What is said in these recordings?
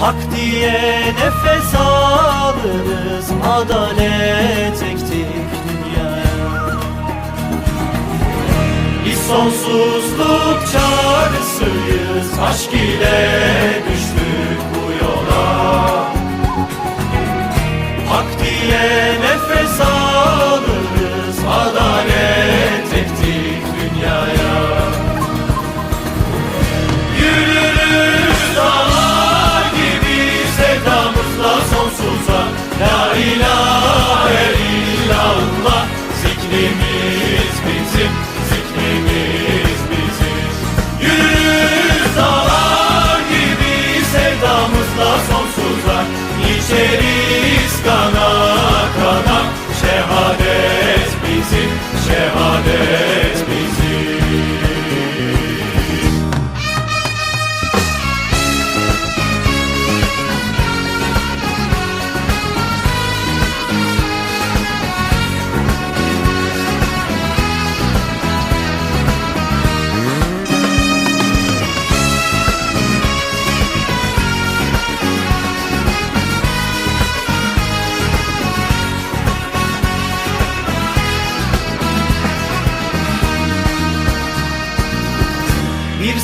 Hak diye nefes alırız Adalet ektik dünyaya. Biz sonsuzluk çağrısıyız Aşk ile düştük ilahe illallah Zikrimiz bizim, zikrimiz bizim Yürürüz dağlar gibi sevdamızla sonsuza İçeriz kana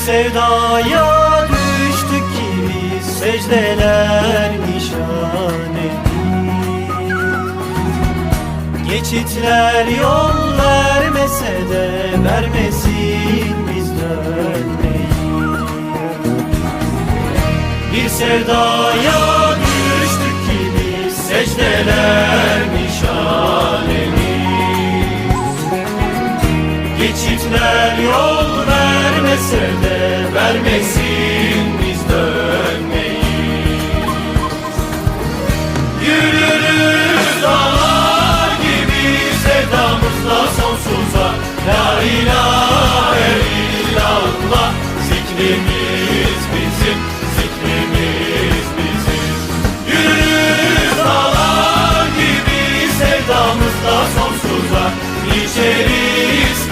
sevdaya düştük ki biz secdeler nişan ettik Geçitler yol vermese de vermesin biz dönmeyi. Bir sevdaya düştük ki biz secdeler nişan ettik Geçitler yol vermese de vermesin biz dönmeyi Yürürüz dağlar gibi sevdamızla sonsuza. La ilahe illallah zikrimiz bizim, zikrimiz bizim. Yürürüz dağlar gibi sevdamızla sonsuza. İçeriz